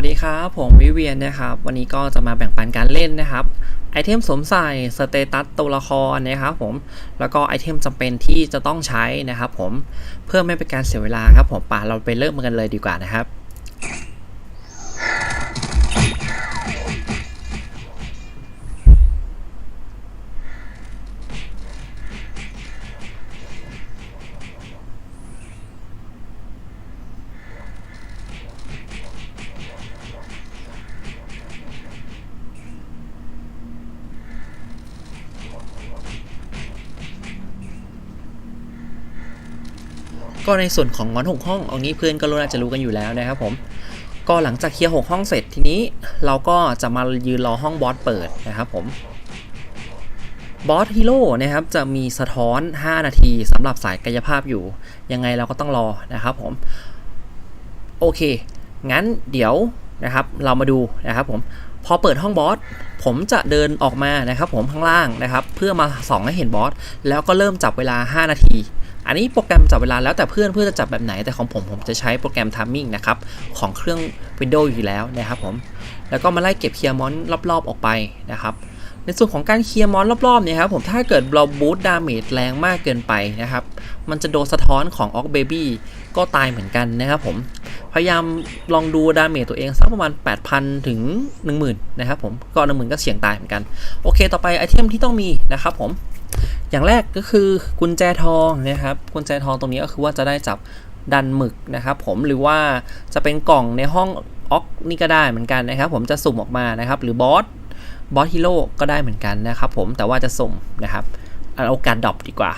วัสดีครับ ผมวิเวียนนะครับ วันนี้ก็จะมาแบ่งปันการเล่นนะครับไอเทมสวมใส่สเตตัสตัวละครนะครับผมแล้วก็ไอเทมจำเป็นที่จะต้องใช้นะครับผมเพื่อไม่เป็นการเสียเวลาครับผมป่าเราไปเริ่มกันเลยดีกว่านะครับ ก็ในส่วนของงอนหกห้องเอางี้เพื่อนก็รู้น่าจะรู้กันอยู่แล้วนะครับผมก็หลังจากเคลียร์หกห้องเสร็จทีนี้เราก็จะมายืนรอห้องบอสเปิดนะครับผมบอสฮีโร่นะครับจะมีสะท้อน 5 นาทีสำหรับสายกายภาพอยู่ ยังไงเราก็ต้องรอนะครับผม โอเค งั้นเดี๋ยวนะครับเรามาดูนะครับผม พอเปิดห้องบอสผมจะเดินออกมานะครับผมข้างล่างนะครับ เพื่อมาส่องให้เห็นบอสแล้วก็เริ่มจับเวลา 5 นาที อันนี้โปรแกรมจับเวลาแล้วแต่เพื่อนเพื่อจะจับแบบไหนแต่ของผมผมจะใช้โปรแกรม Timing นะครับของเครื่อง Windows อยู่แล้วนะครับผมแล้วก็มาไล่เก็บเคลียร์มอนรอบๆออกไปนะครับในส่วนของการเคลียร์มอนรอบๆเนี่ยครับผมถ้าเกิดเราบูตดาเมจแรงมากเกินไปนะครับมันจะโดนสะท้อนของออกเบบี้ก็ตายเหมือนกันนะครับผมพยายามลองดูดาเมจตัวเองสักประมาณ 8,000 ถึง 10,000 นะครับผมก็หนึ่งหมื่นก็เสี่ยงตายเหมือนกัน โอเค ต่อไปไอเทมที่ต้องมีนะครับผม อย่างแรกก็คือกุญแจทองนะครับกุญแจทองตรงนี้ก็คือว่าจะได้จับดันหมึกนะครับผมหรือว่าจะเป็นกล่องในห้องออกนี่ก็ได้เหมือนกันนะครับ ผมจะสุ่มออกมานะครับ หรือบอสบอสฮีโร่ก็ได้เหมือนกันนะครับผมแต่ว่าจะสุ่มนะครับเอาการดรอปดีกว่า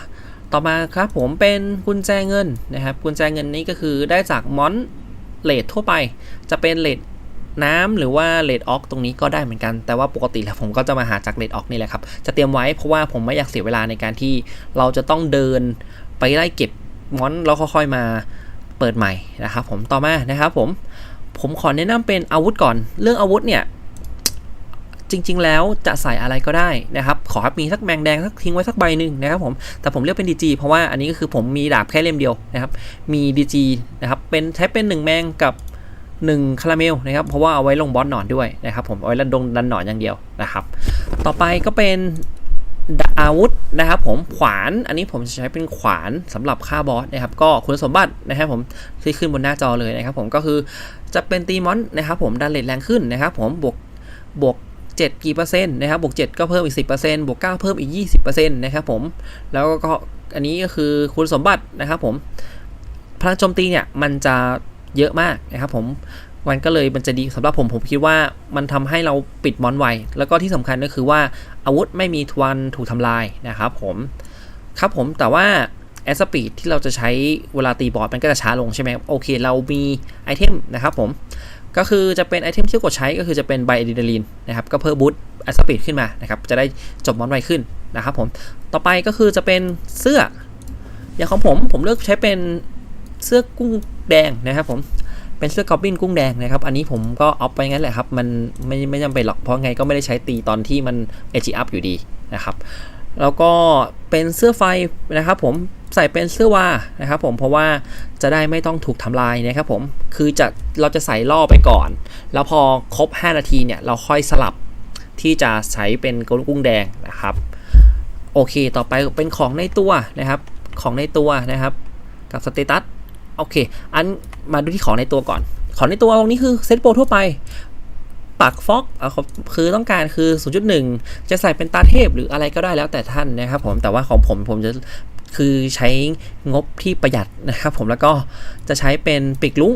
ต่อมาครับผมเป็นกุญแจเงินนะครับกุญแจเงินนี้ก็คือได้จากมอนเลททั่วไป จะเป็นเลท น้ำหรือว่าเลดออกตรงนี้ก็ได้เหมือนกัน แต่ว่าปกติแล้วผมก็จะมาหาจากเลดออกนี่แหละครับ จะเตรียมไว้เพราะว่าผมไม่อยากเสียเวลาในการที่เราจะต้องเดินไปไล่เก็บมอนแล้วค่อยๆมาเปิดใหม่นะครับผมต่อมานะครับผมผมขอแนะนำเป็นอาวุธก่อน เรื่องอาวุธเนี่ยจริง ๆ แล้วจะใส่อะไรก็ได้นะครับ ขอให้มีสักแมงแดงสักทิ้งไว้สักใบหนึ่งนะครับผมแต่ผมเลือกเป็น DG เพราะว่าอันนี้ก็คือผมมีดาบแค่เล่มเดียวนะครับ มี DG นะครับเป็นใช้เป็น 1 แมงกับ 1คาราเมลนะครับเพราะว่าเอาไว้ลงบอสหนอนด้วยนะครับผมเอาไว้ระดงดันหนอนอย่างเดียวนะครับ ต่อไปก็เป็นอาวุธนะครับผมขวานอันนี้ผมจะใช้เป็นขวานสำหรับฆ่าบอสนะครับก็คุณสมบัตินะครับผมที่ขึ้นบนหน้าจอเลยนะครับผมก็คือจะเป็นตีมอนนะครับผมดันเลทแรงขึ้นนะครับผมบวกบวก7กี่เปอร์เซ็นต์นะครับบวก7ก็เพิ่มอีก 10%บวก9เพิ่มอีก 20%นะครับผมแล้วก็อันนี้ก็คือคุณสมบัตินะครับผมพลังโจมตีเนี่ยมันจะ เยอะมากนะครับผมมันก็เลยมันจะดีสำหรับผมผมคิดว่ามันทำให้เราปิดมอนไวแล้วก็ที่สำคัญก็คือว่าอาวุธไม่มีทวันถูกทำลายนะครับผมครับผมแต่ว่าแอสปีดที่เราจะใช้เวลาตีบอสมันก็จะช้าลงใช่ไหมโอเค เรามีไอเทมนะครับผมก็คือจะเป็นไอเทมที่กดใช้ก็คือจะเป็นไบอะดรีนาลีนนะครับก็เพิ่มบูตแอสปีดขึ้นมานะครับจะได้จบมอนไวขึ้นนะครับผมต่อไปก็คือจะเป็นเสื้ออย่างของผมผมเลือกใช้เป็นเสื้อกุ้ง แดงนะครับผมเป็นเสื้อกอบบินกุ้งแดงนะครับอันนี้ผมก็เอาไปงั้นแหละครับมันไม่ไม่จำเป็นหรอกเพราะไงก็ไม่ได้ใช้ตีตอนที่มันเอจิอัพอยู่ดีนะครับแล้วก็เป็นเสื้อไฟนะครับผมใส่เป็นเสื้อวานะครับผมเพราะว่าจะได้ไม่ต้องถูกทำลายนะครับผมคือจะเราจะใส่ล่อไปก่อน แล้วพอครบ 5 นาทีเนี่ยเราค่อยสลับที่จะใช้เป็นกุ้งแดงนะครับโอเค ต่อไปเป็นของในตัวนะครับ ของในตัวนะครับ กับสเตตัส โอเค อันมาดูที่ของในตัวก่อน ของในตัวตรงนี้คือเซตโปรทั่วไป ปักฟอกเอาคือต้องการคือ 0.1 จะใส่เป็นตาเทพหรืออะไรก็ได้แล้วแต่ท่านนะครับผมแต่ว่าของผมผมจะคือใช้งบที่ประหยัดนะครับผมแล้วก็จะใช้เป็นปีกลุง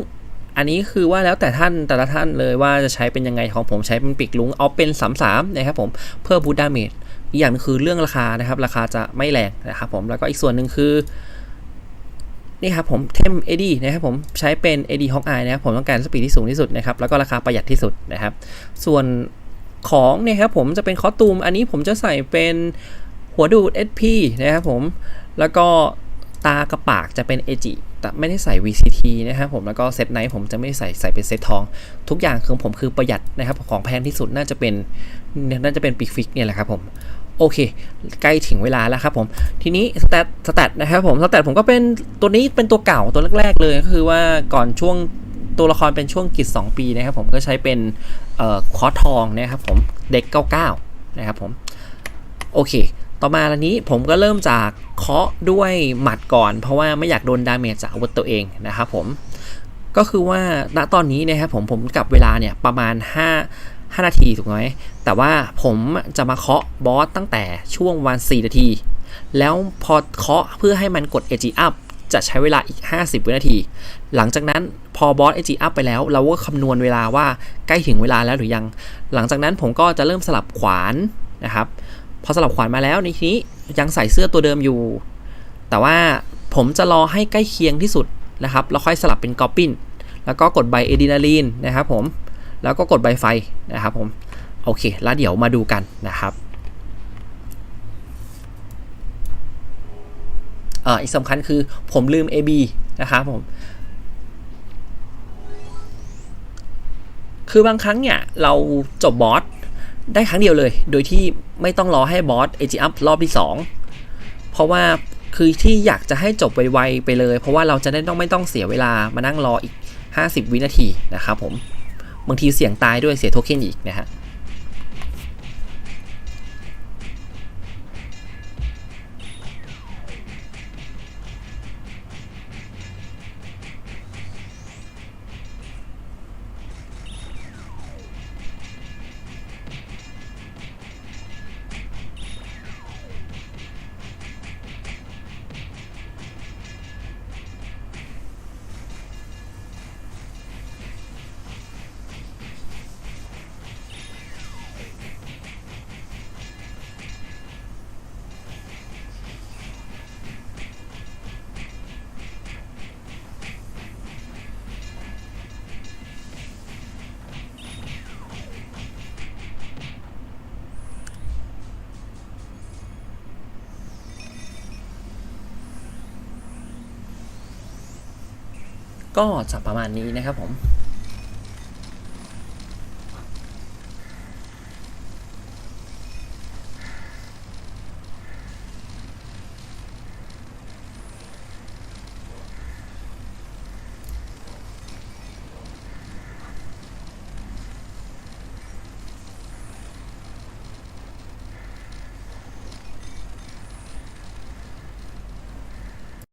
อันนี้คือว่าแล้วแต่ท่านแต่ละท่านเลยว่าจะใช้เป็นยังไงของผมใช้เป็นปีกลุงเอาเป็น 3-3 นะครับผมเพื่อบูดดาเมจอีกอย่างนึงคือเรื่องราคานะครับ ราคาจะไม่แรงนะครับผมแล้วก็อีกส่วนหนึ่งคือ นี่ครับผมเทม AD นะครับผมใช้เป็น AD Hawk Eye นะครับผมต้องการสปีดที่สูงที่สุดนะครับแล้วก็ราคาประหยัดที่สุดนะครับ ส่วนของเนี่ยครับผมจะเป็นคอตูมอันนี้ผมจะใส่เป็นหัวดูด SP นะครับผมแล้วก็ตากระปากจะเป็น AG แต่ไม่ได้ใส่ VCT นะครับผมแล้วก็เซตไนท์ผมจะไม่ใส่ใส่เป็นเซตทอง ทุกอย่างของผมคือประหยัดนะครับของแพงที่สุดน่าจะเป็นน่าจะเป็นปิกฟิกเนี่ยแหละครับผม โอเค ใกล้ถึงเวลาแล้วครับผม ทีนี้สแตทสแตทนะครับผมสแตทผมก็เป็นตัวนี้เป็นตัวเก่าตัวแรกๆเลยก็คือว่าก่อนช่วงตัวละครเป็นช่วงกิจ2 ปีนะครับผมก็ใช้เป็นออคอร์ทองนะครับผมเด็ก 99 นะครับผมโอเค ต่อมาอันนี้ผมก็เริ่มจากเคาะด้วยหมัดก่อน เพราะว่าไม่อยากโดนดาเมจจากอาวุธตัวเองนะครับผมก็คือว่าณตอนนี้นะครับผมผมกับเวลาเนี่ยประมาณ 5 5 นาทีถูกไหมแต่ว่าผมจะมาเคาะบอสตั้งแต่ช่วงวัน4นาที แล้วพอเคาะเพื่อให้มันกด Edge Up จะใช้เวลาอีก 50 วินาที หลังจากนั้นพอบอส Edge Up ไปแล้ว เราก็คำนวณเวลาว่าใกล้ถึงเวลาแล้วหรือยัง หลังจากนั้นผมก็จะเริ่มสลับขวานนะครับพอสลับขวานมาแล้วในทีนี้ยังใส่เสื้อตัวเดิมอยู่ แต่ว่าผมจะรอให้ใกล้เคียงที่สุดนะครับแล้วค่อยสลับเป็นกอปปินแล้วก็กดใบเอดินาลีนนะครับผม แล้วก็กดใบไฟนะครับผมโอเค แล้วเดี๋ยวมาดูกันนะครับอ่าอีกสำคัญคือผมลืม AB นะครับผมคือบางครั้งเนี่ยเราจบบอสได้ครั้งเดียวเลย โดยที่ไม่ต้องรอให้บอส AG up รอบที่ 2 เพราะว่าคือที่อยากจะให้จบไวๆไปเลย เพราะว่าเราจะได้ต้องไม่ต้องเสียเวลามานั่งรออีก 50 วินาทีนะครับผม บางทีเสี่ยงตายด้วยเสียโทเค็นอีกนะฮะ ก็จะประมาณนี้นะครับผม